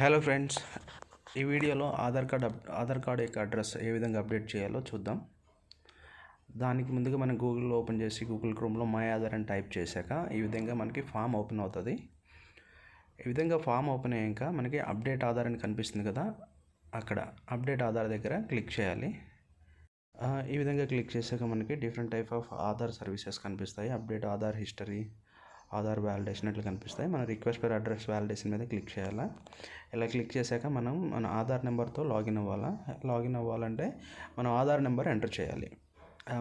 Hello friends ఈ వీడియోలో Aadhaar card up Aadhaar card యొక్క అడ్రస్ ఏ విధంగా అప్డేట్ చేయాలో చూద్దాం. దానికి ముందుగా మనం గూగుల్లో ఓపెన్ చేసి గూగుల్ క్రోమ్లో మై ఆధార్ అని టైప్ చేశాక ఈ విధంగా మనకి ఫామ్ ఓపెన్ అవుతుంది. ఈ విధంగా ఫామ్ ఓపెన్ అయ్యాక మనకి అప్డేట్ ఆధార్ అని కనిపిస్తుంది కదా అక్కడ అప్డేట్ ఆధార్ దగ్గర క్లిక్ చేయాలి. ఈ విధంగా క్లిక్ చేశాక మనకి different type of Aadhaar services కనిపిస్తాయి. Update Aadhaar history Aadhaar validation ఇట్లా కనిపిస్తాయి. మన రిక్వెస్ట్ ఫర్ అడ్రస్ వ్యాలిడేషన్ మీద క్లిక్ చేయాలా? ఇలా క్లిక్ చేశాక మనం మన ఆధార్ నెంబర్తో లాగిన్ అవ్వాలా? లాగిన్ అవ్వాలంటే మనం ఆధార్ నెంబర్ ఎంటర్ చేయాలి.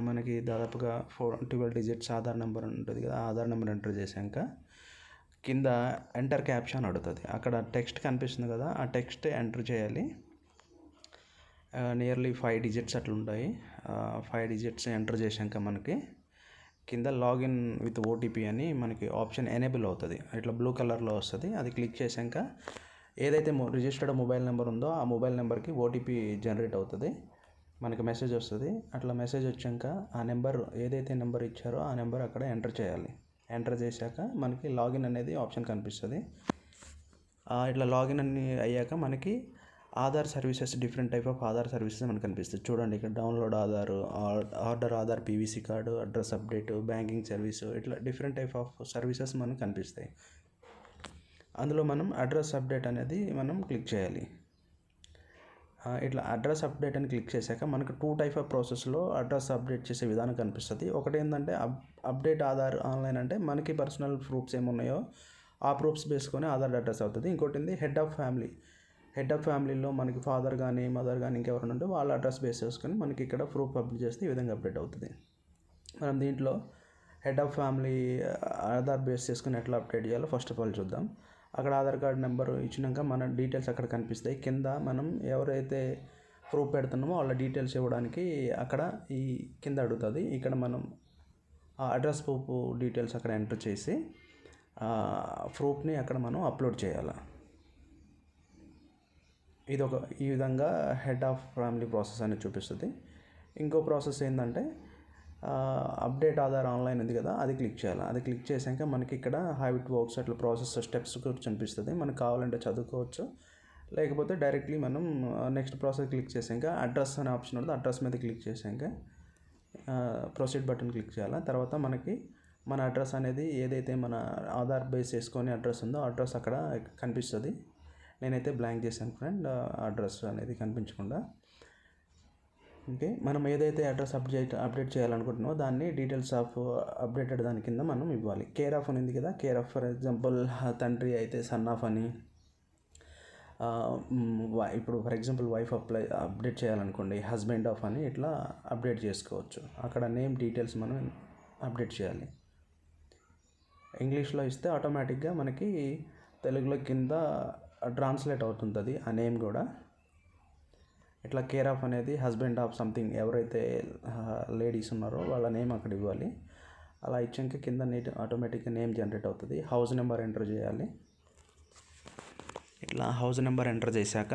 మనకి దాదాపుగా four twelve digits Aadhaar number ఉంటుంది కదా ఆధార్ నెంబర్ ఎంటర్ చేశాక కింద ఎంటర్ క్యాప్షన్ అడుగుతుంది. అక్కడ టెక్స్ట్ కనిపిస్తుంది కదా ఆ టెక్స్ట్ ఎంటర్ చేయాలి. నియర్లీ ఫైవ్ డిజిట్స్ అట్లా ఉంటాయి ఫైవ్ డిజిట్స్ ఎంటర్ చేశాక మనకి కింద లాగిన్ విత్ ఓటీపీ అని మనకి ఆప్షన్ ఎనేబుల్ అవుతుంది. ఇట్లా బ్లూ కలర్లో వస్తుంది. అది క్లిక్ చేశాక ఏదైతే రిజిస్టర్డ్ మొబైల్ నెంబర్ ఉందో ఆ మొబైల్ నెంబర్కి ఓటీపీ జనరేట్ అవుతుంది. మనకి మెసేజ్ వస్తుంది. అట్లా మెసేజ్ వచ్చాక ఆ నెంబర్ ఏదైతే నెంబర్ ఇచ్చారో ఆ నెంబర్ అక్కడ ఎంటర్ చేయాలి. ఎంటర్ చేశాక మనకి లాగిన్ అనేది ఆప్షన్ కనిపిస్తుంది. ఇట్లా లాగిన్ అన్ని అయ్యాక మనకి Aadhaar services different type of Aadhaar services మనకు కనిపిస్తుంది చూడండి ఇక్కడ download Aadhaar order Aadhaar PVC card address update banking service ఇట్లా డిఫరెంట్ టైప్ ఆఫ్ సర్వీసెస్ మనకు కనిపిస్తాయి. అందులో మనం అడ్రస్ అప్డేట్ అనేది మనం క్లిక్ చేయాలి. ఇట్లా అడ్రస్ అప్డేట్ అని క్లిక్ చేశాక మనకు టూ టైప్ ఆఫ్ ప్రాసెస్లో అడ్రస్ అప్డేట్ చేసే విధానం కనిపిస్తుంది. ఒకటి ఏంటంటే అప్ అప్డేట్ ఆధార్ ఆన్లైన్ అంటే మనకి పర్సనల్ ప్రూఫ్స్ ఏమున్నాయో ఆ ప్రూఫ్స్ బేసుకొని ఆధార్ అడ్రస్ అవుతుంది. ఇంకోటి ఏంది? Head of family. Head of ఫ్యామిలీలో మనకి ఫాదర్ కానీ మదర్ కానీ ఇంకెవరైనా ఉంటే వాళ్ళ అడ్రస్ బేస్ చేసుకొని మనకి ఇక్కడ ప్రూఫ్ అప్డేట్ చేస్తే ఈ విధంగా అప్డేట్ అవుతుంది. మనం దీంట్లో head of family Aadhaar base చేసుకుని ఎట్లా అప్డేట్ చేయాలో ఫస్ట్ ఆఫ్ ఆల్ చూద్దాం. అక్కడ ఆధార్ కార్డ్ నెంబర్ ఇచ్చినాక మన డీటెయిల్స్ అక్కడ కనిపిస్తాయి. కింద మనం ఎవరైతే ప్రూఫ్ పెడుతున్నామో వాళ్ళ డీటెయిల్స్ ఇవ్వడానికి అక్కడ ఈ కింద అడుగుతుంది. ఇక్కడ మనం ఆ అడ్రస్ ప్రూఫ్ డీటెయిల్స్ అక్కడ ఎంటర్ చేసి ప్రూఫ్ని అక్కడ మనం అప్లోడ్ చేయాలి. ఇది ఒక ఈ విధంగా హెడ్ ఆఫ్ ఫ్యామిలీ ప్రాసెస్ అనేది చూపిస్తుంది. ఇంకో ప్రాసెస్ ఏంటంటే అప్డేట్ ఆధార్ ఆన్లైన్ ఉంది కదా అది క్లిక్ చేయాలి. అది క్లిక్ చేశాక మనకి ఇక్కడ హ్యాబిట్ వర్క్స్ అట్లా ప్రాసెస్ స్టెప్స్ గురించి అనిపిస్తుంది. మనకు కావాలంటే చదువుకోవచ్చు. లేకపోతే డైరెక్ట్లీ మనం నెక్స్ట్ ప్రాసెస్ క్లిక్ చేసాక అడ్రస్ అనే ఆప్షన్ ఉంటుంది. అడ్రస్ మీద క్లిక్ చేసాక ప్రొసీడ్ బటన్ క్లిక్ చేయాలి. తర్వాత మనకి మన అడ్రస్ అనేది ఏదైతే మన ఆధార్ బేస్ చేసుకొని అడ్రస్ ఉందో అడ్రస్ అక్కడ కనిపిస్తుంది. నేనైతే బ్లాంక్ చేశాను ఫ్రెండ్ అడ్రస్ అనేది కనిపించకుండా. ఓకే మనం ఏదైతే అడ్రస్ అప్డేట్ అప్డేట్ చేయాలనుకుంటున్నామో దాన్ని డీటెయిల్స్ ఆఫ్ అప్డేటెడ్ దాని కింద మనం ఇవ్వాలి. కేర్ ఆఫ్ అని ఉంది కదా కేర్ ఆఫ్ ఫర్ ఎగ్జాంపుల్ తండ్రి అయితే సన్ ఆఫ్ అని ఇప్పుడు for example wife apply update చేయాలనుకోండి husband of అని ఇట్లా అప్డేట్ చేసుకోవచ్చు. అక్కడ నేమ్ డీటెయిల్స్ మనం అప్డేట్ చేయాలి. ఇంగ్లీష్లో ఇస్తే ఆటోమేటిక్గా మనకి తెలుగులో కింద ట్రాన్స్లేట్ అవుతుంటుంది ఆ నేమ్ కూడా. ఇట్లా కేర్ ఆఫ్ అనేది హస్బెండ్ ఆఫ్ సంథింగ్ ఎవరైతే లేడీస్ ఉన్నారో వాళ్ళ నేమ్ అక్కడ ఇవ్వాలి. అలా ఇచ్చాక కింద నేట్ ఆటోమేటిక్గా నేమ్ జనరేట్ అవుతుంది. హౌస్ నెంబర్ ఎంటర్ చేయాలి. ఇట్లా హౌస్ నెంబర్ ఎంటర్ చేశాక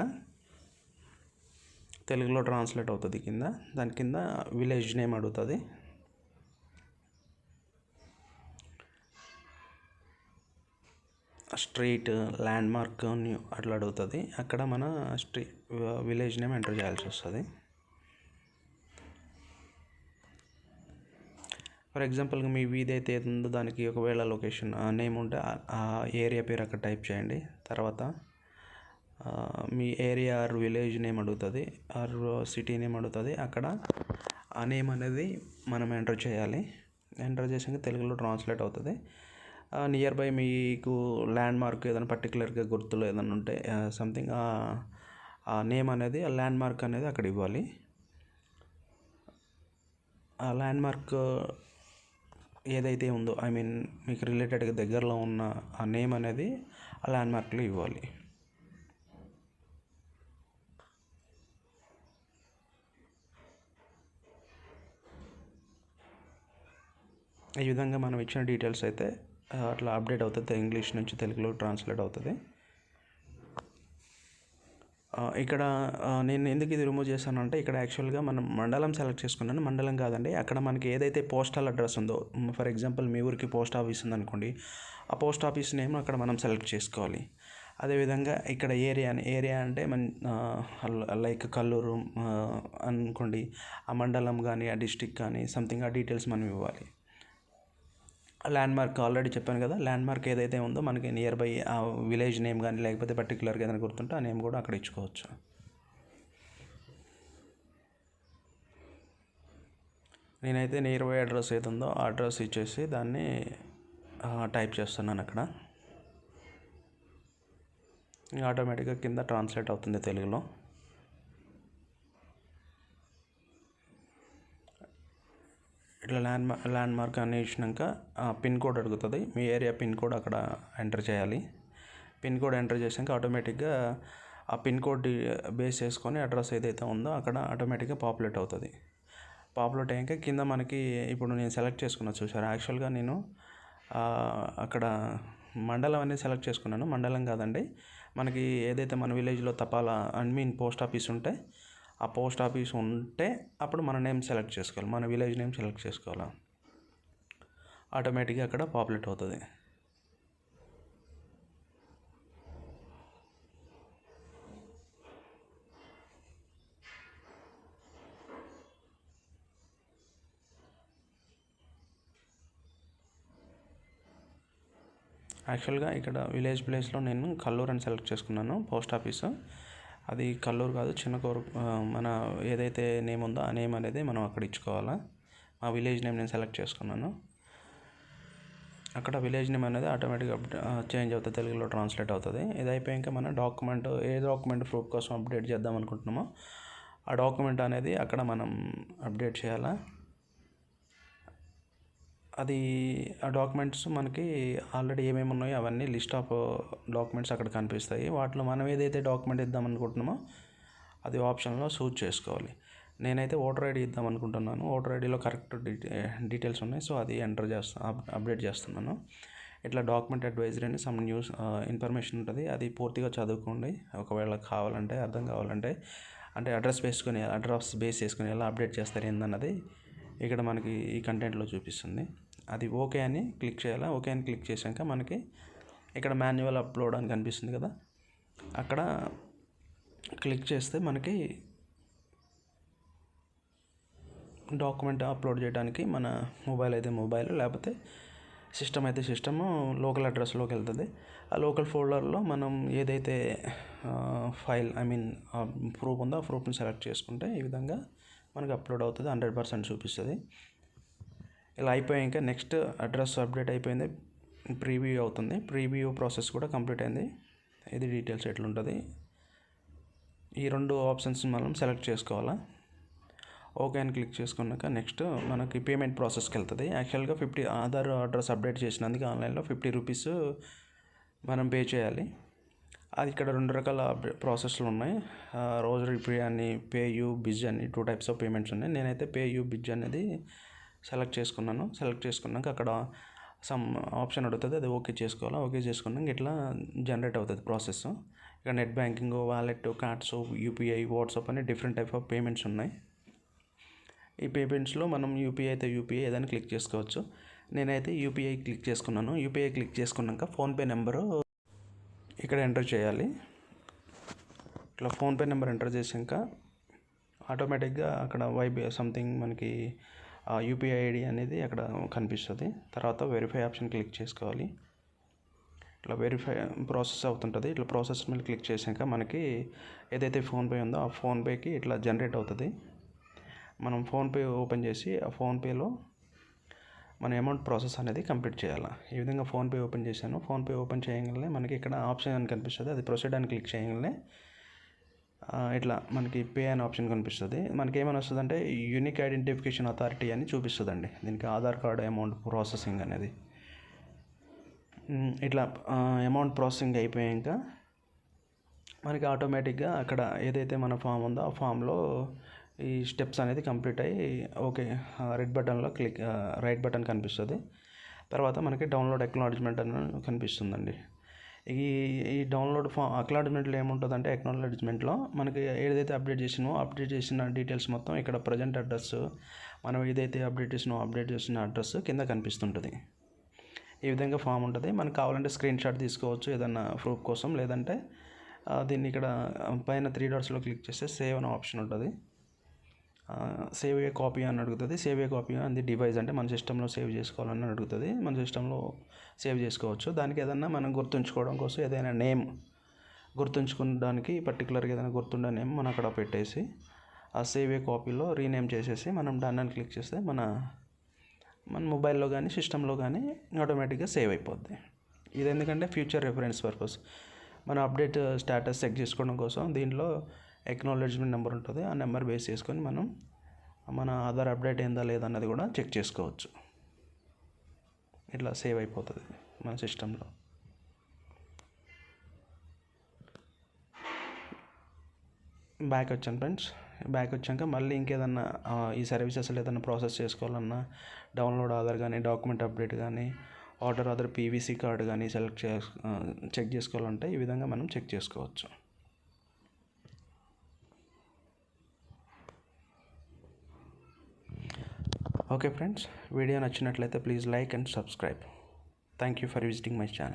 తెలుగులో ట్రాన్స్లేట్ అవుతుంది కింద. దాని కింద విలేజ్ నేమ్ అడుగుతుంది. స్ట్రీట్ ల్యాండ్ మార్క్ అట్లా అడుగుతుంది. అక్కడ మన స్ట్రీ విలేజ్ నేమ్ ఎంటర్ చేయాల్సి వస్తుంది. ఫర్ ఎగ్జాంపుల్గా మీ వీధి అయితే ఉందో దానికి ఒకవేళ లొకేషన్ నేమ్ ఉంటే ఆ- ఏరియా పేరు అక్కడ టైప్ చేయండి. తర్వాత మీ ఏరియా ఆర్ విలేజ్ నేమ్ అడుగుతుంది ఆర్ సిటీ నేమ్ అడుగుతుంది. అక్కడ ఆ నేమ్ అనేది మనం ఎంటర్ చేయాలి. ఎంటర్ చేసాక తెలుగులో ట్రాన్స్లేట్ అవుతుంది. నియర్ బై మీకు ల్యాండ్ మార్క్ ఏదైనా పర్టికులర్గా గుర్తులు ఏదైనా ఉంటే సంథింగ్ ఆ నేమ్ అనేది ఆ ల్యాండ్ మార్క్ అనేది అక్కడ ఇవ్వాలి. ఆ ల్యాండ్ మార్క్ ఏదైతే ఉందో ఐ మీన్ మీకు రిలేటెడ్గా దగ్గరలో ఉన్న ఆ నేమ్ అనేది ఆ ల్యాండ్ మార్క్లో ఇవ్వాలి. ఈ విధంగా మనం ఇచ్చిన డీటెయిల్స్ అయితే అట్లా అప్డేట్ అవుతుంది. ఇంగ్లీష్ నుంచి తెలుగులో ట్రాన్స్లేట్ అవుతుంది. ఇక్కడ నేను ఎందుకు ఇది రిమూవ్ చేశానంటే ఇక్కడ యాక్చువల్గా మనం మండలం సెలెక్ట్ చేసుకున్నాను. మండలం కాదండి. అక్కడ మనకి ఏదైతే పోస్టల్ అడ్రస్ ఉందో ఫర్ ఎగ్జాంపుల్ మీ ఊరికి పోస్ట్ ఆఫీస్ ఉందనుకోండి ఆ పోస్ట్ ఆఫీస్ నేమ్ అక్కడ మనం సెలెక్ట్ చేసుకోవాలి. అదేవిధంగా ఇక్కడ ఏరియా ఏరియా అంటే మన లైక్ కల్లూరు అనుకోండి ఆ మండలం కానీ ఆ డిస్టిక్ కానీ సంథింగ్ ఆ డీటెయిల్స్ మనం ఇవ్వాలి. ల్యాండ్ మార్క్ ఆల్రెడీ చెప్పాను కదా ల్యాండ్ మార్క్ ఏదైతే ఉందో మనకి నియర్ బై ఆ విలేజ్ నేమ్ కానీ లేకపోతే పర్టికులర్గా ఏదైనా గుర్తుంటే ఆ నేమ్ కూడా అక్కడ ఇచ్చుకోవచ్చు. నేనైతే నియర్ బై అడ్రస్ ఏది ఉందో ఆ అడ్రస్ ఇచ్చేసి దాన్ని టైప్ చేస్తున్నాను అక్కడ. ఆటోమేటిక్గా కింద ట్రాన్స్లేట్ అవుతుంది తెలుగులో. ఇట్లా ల్యాండ్ ల్యాండ్ మార్క్ అని ఇచ్చినాక పిన్ కోడ్ అడుగుతుంది. మీ ఏరియా పిన్ కోడ్ అక్కడ ఎంటర్ చేయాలి. పిన్ కోడ్ ఎంటర్ చేసాక ఆటోమేటిక్గా ఆ పిన్ కోడ్ బేస్ చేసుకొని అడ్రస్ ఏదైతే ఉందో అక్కడ ఆటోమేటిక్గా పాపులేట్ అవుతుంది. పాపులేట్ అయ్యాక కింద మనకి ఇప్పుడు నేను సెలెక్ట్ చేసుకున్నా చూసారు? యాక్చువల్గా నేను అక్కడ మండలం అనేది సెలెక్ట్ చేసుకున్నాను. మండలం కాదండి. మనకి ఏదైతే మన విలేజ్లో తపాలా ఐ మీన్ పోస్ట్ ఆఫీస్ ఉంటే ఆ పోస్ట్ ఆఫీస్ ఉంటే అప్పుడు మన నేమ్ సెలెక్ట్ చేసుకోవాలి మన విలేజ్ నేమ్ సెలెక్ట్ చేసుకోవాలి. ఆటోమేటిక్గా అక్కడ పాపులేట్ అవుతుంది. యాక్చువల్గా ఇక్కడ విలేజ్ ప్లేస్లో నేను కల్లూరు అని సెలెక్ట్ చేసుకున్నాను పోస్ట్ ఆఫీసు. అది కల్లూరు కాదు చిన్నకూరు మన ఏదైతే నేమ్ ఉందో ఆ నేమ్ అనేది మనం అక్కడ ఇచ్చుకోవాలా. ఆ విలేజ్ నేమ్ నేను సెలెక్ట్ చేసుకున్నాను. అక్కడ విలేజ్ నేమ్ అనేది ఆటోమేటిక్గా చేంజ్ అవుతుంది తెలుగులో ట్రాన్స్లేట్ అవుతుంది. ఇది అయిపోయాక మన డాక్యుమెంట్ ఏ డాక్యుమెంట్ ప్రూఫ్ కోసం అప్డేట్ చేద్దాం అనుకుంటున్నామో ఆ డాక్యుమెంట్ అనేది అక్కడ మనం అప్డేట్ చేయాలా. అది ఆ డాక్యుమెంట్స్ మనకి ఆల్రెడీ ఏమేమి ఉన్నాయో అవన్నీ లిస్ట్ ఆఫ్ డాక్యుమెంట్స్ అక్కడ కనిపిస్తాయి. వాటిలో మనం ఏదైతే డాక్యుమెంట్ ఇద్దాం అనుకుంటున్నామో అది ఆప్షన్లో సూట్ చేసుకోవాలి. నేనైతే ఓటర్ ఐడి ఇద్దాం అనుకుంటున్నాను. ఓటర్ ఐడిలో కరెక్ట్ డీటెయిల్స్ ఉన్నాయి. సో అది ఎంటర్ చేస్తా అప్- అప్డేట్ చేస్తున్నాను. ఇట్లా డాక్యుమెంట్ అడ్వైజరీ అని సమ్ న్యూస్ ఇన్ఫర్మేషన్ ఉంటుంది. అది పూర్తిగా చదువుకోండి. ఒకవేళ కావాలంటే అర్థం కావాలంటే అంటే అడ్రస్ వేసుకొని అడ్రస్ బేస్ చేసుకొని ఎలా అప్డేట్ చేస్తారు ఏందన్నది ఇక్కడ మనకి ఈ కంటెంట్లో చూపిస్తుంది. అది ఓకే అని క్లిక్ చేయాలా? ఓకే అని క్లిక్ చేశాక మనకి ఇక్కడ మాన్యువల్ అప్లోడ్ అని కనిపిస్తుంది కదా. అక్కడ క్లిక్ చేస్తే మనకి డాక్యుమెంట్ అప్లోడ్ చేయడానికి మన మొబైల్ అయితే మొబైల్ లేకపోతే సిస్టమ్ అయితే సిస్టమ్ లోకల్ అడ్రస్లోకి వెళ్తుంది. ఆ లోకల్ ఫోల్డర్లో మనం ఏదైతే ఫైల్ ఐ మీన్ ప్రూఫ్ ఉందో ఆ ప్రూఫ్ని సెలెక్ట్ చేసుకుంటే ఈ విధంగా మనకి అప్లోడ్ అవుతుంది. హండ్రెడ్ పర్సెంట్ చూపిస్తుంది. ఇలా అయిపోయాక నెక్స్ట్ అడ్రస్ అప్డేట్ అయిపోయింది. ప్రీవ్యూ అవుతుంది. ప్రీవ్యూ ప్రాసెస్ కూడా కంప్లీట్ అయింది. ఇది డీటెయిల్స్ ఎట్లుంటుంది. ఈ రెండు ఆప్షన్స్ మనం సెలెక్ట్ చేసుకోవాలా? ఓకే అని క్లిక్ చేసుకున్నాక నెక్స్ట్ మనకి పేమెంట్ ప్రాసెస్కి వెళ్తుంది. యాక్చువల్గా ఫిఫ్టీ ఆధార్ అడ్రస్ అప్డేట్ చేసినందుకు ఆన్లైన్లో ఫిఫ్టీ రూపీస్ మనం పే చేయాలి. అది ఇక్కడ రెండు రకాల ప్రాసెస్లు ఉన్నాయి. రోజు రిపే అని పే యూ బిజ్ అని టూ టైప్స్ ఆఫ్ పేమెంట్స్ ఉన్నాయి. నేనైతే పే యూ బిజ్ అనేది సెలెక్ట్ చేసుకున్నాను. సెలెక్ట్ చేసుకున్నాక అక్కడ సమ్ ఆప్షన్ అడుగుతుంది. అది ఓకే చేసుకోవాలా? ఓకే చేసుకున్నాక ఇట్లా జనరేట్ అవుతుంది ప్రాసెస్. ఇక్కడ net banking wallet cards UPI WhatsApp అని డిఫరెంట్ టైప్ ఆఫ్ పేమెంట్స్ ఉన్నాయి. ఈ పేమెంట్స్లో మనం యూపీఐ అయితే యూపీఐ ఏదైనా క్లిక్ చేసుకోవచ్చు. నేనైతే యూపీఐ క్లిక్ చేసుకున్నాను. యూపీఐ క్లిక్ చేసుకున్నాక ఫోన్పే నెంబరు ఇక్కడ ఎంటర్ చేయాలి. ఇట్లా ఫోన్పే నెంబర్ ఎంటర్ చేసాక ఆటోమేటిక్గా అక్కడ వైబీ సంథింగ్ మనకి యూపీఐ ఐడి అనేది అక్కడ కనిపిస్తుంది. తర్వాత వెరిఫై ఆప్షన్ క్లిక్ చేసుకోవాలి. ఇట్లా వెరిఫై ప్రాసెస్ అవుతుంటుంది. ఇట్లా ప్రాసెస్ మీద క్లిక్ చేసాక మనకి ఏదైతే ఫోన్పే ఉందో ఆ ఫోన్పేకి ఇట్లా జనరేట్ అవుతుంది. మనం ఫోన్పే ఓపెన్ చేసి ఆ ఫోన్పేలో మన అమౌంట్ ప్రాసెస్ అనేది కంప్లీట్ చేయాలి. ఈ విధంగా ఫోన్పే ఓపెన్ చేశాను. ఫోన్పే ఓపెన్ చేయగానే మనకి ఇక్కడ ఆప్షన్ అని కనిపిస్తుంది. అది ప్రొసీడ్ అని క్లిక్ చేయగానే ఇట్లా మనకి పే అనే ఆప్షన్ కనిపిస్తుంది. మనకి ఏమైనా వస్తుందంటే యూనిక్ ఐడెంటిఫికేషన్ అథారిటీ అని చూపిస్తుందండి. దీనికి ఆధార్ కార్డ్ అమౌంట్ ప్రాసెసింగ్ అనేది. ఇట్లా అమౌంట్ ప్రాసెసింగ్ అయిపోయాక మనకి ఆటోమేటిక్గా అక్కడ ఏదైతే మన ఫామ్ ఉందో ఆ ఫామ్లో ఈ స్టెప్స్ అనేది కంప్లీట్ అయ్యి ఓకే రెడ్ బటన్లో క్లిక్ రైట్ బటన్ కనిపిస్తుంది. తర్వాత మనకి డౌన్లోడ్ అక్నాలజ్మెంట్ అని కనిపిస్తుందండి. ఈ ఈ డౌన్లోడ్ ఫా అక్నాలజ్మెంట్లో ఏముంటుందంటే అక్నాలజ్మెంట్లో మనకి ఏదైతే అప్డేట్ చేసినో అప్డేట్ చేసిన డీటెయిల్స్ మొత్తం ఇక్కడ ప్రజెంట్ అడ్రస్ మనం ఏదైతే అప్డేట్ చేసినో అప్డేట్ చేసిన అడ్రస్ కింద కనిపిస్తుంటుంది. ఈ విధంగా ఫామ్ ఉంటుంది. మనకు కావాలంటే స్క్రీన్ షాట్ తీసుకోవచ్చు ఏదన్నా ప్రూఫ్ కోసం లేదంటే దీన్ని ఇక్కడ పైన త్రీ డాట్స్లో క్లిక్ చేస్తే సేవ్ అనే ఆప్షన్ ఉంటుంది. సేవ్ ఏ కాపీ అని అడుగుతుంది. సేవ్ ఏ కాపీ అంది డివైస్ అంటే మన సిస్టంలో సేవ్ చేసుకోవాలని అడుగుతుంది. మన సిస్టంలో సేవ్ చేసుకోవచ్చు. దానికి ఏదన్నా మనం గుర్తుంచుకోవడం కోసం ఏదైనా నేమ్ గుర్తుంచుకోవడానికి పర్టికులర్గా ఏదైనా గుర్తుండే నేమ్ మనం అక్కడ పెట్టేసి ఆ సేవ్ ఏ కాపీలో రీనేమ్ చేసేసి మనం డన్ అని క్లిక్ చేస్తే మన మన మొబైల్లో కానీ సిస్టంలో కానీ ఆటోమేటిక్గా సేవ్ అయిపోద్ది. ఇది ఎందుకంటే ఫ్యూచర్ రెఫరెన్స్ పర్పస్ మన అప్డేట్ స్టేటస్ చెక్ చేసుకోవడం కోసం దీంట్లో ఎక్నాలెడ్జ్మెంట్ నెంబర్ ఉంటుంది. ఆ నెంబర్ బేస్ చేసుకొని మనం మన ఆధార్ అప్డేట్ అయిందా లేదా అన్నది కూడా చెక్ చేసుకోవచ్చు. ఇట్లా సేవ్ అయిపోతుంది మన సిస్టంలో. బ్యాక్ వచ్చాను ఫ్రెండ్స్ బ్యాక్ వచ్చాక మళ్ళీ ఇంకేదన్నా ఈ సర్వీసెస్ ఏదైనా ప్రాసెస్ చేసుకోవాలన్నా డౌన్లోడ్ ఆధార్ కానీ డాక్యుమెంట్ అప్డేట్ కానీ ఆర్డర్ ఆధార్ పీవీసీ కార్డ్ కానీ సెలెక్ట్ చే చెక్ చేసుకోవాలంటే ఈ విధంగా మనం చెక్ చేసుకోవచ్చు. ఓకే ఫ్రెండ్స్ వీడియో నచ్చినట్లయితే please like and subscribe thank you for visiting my channel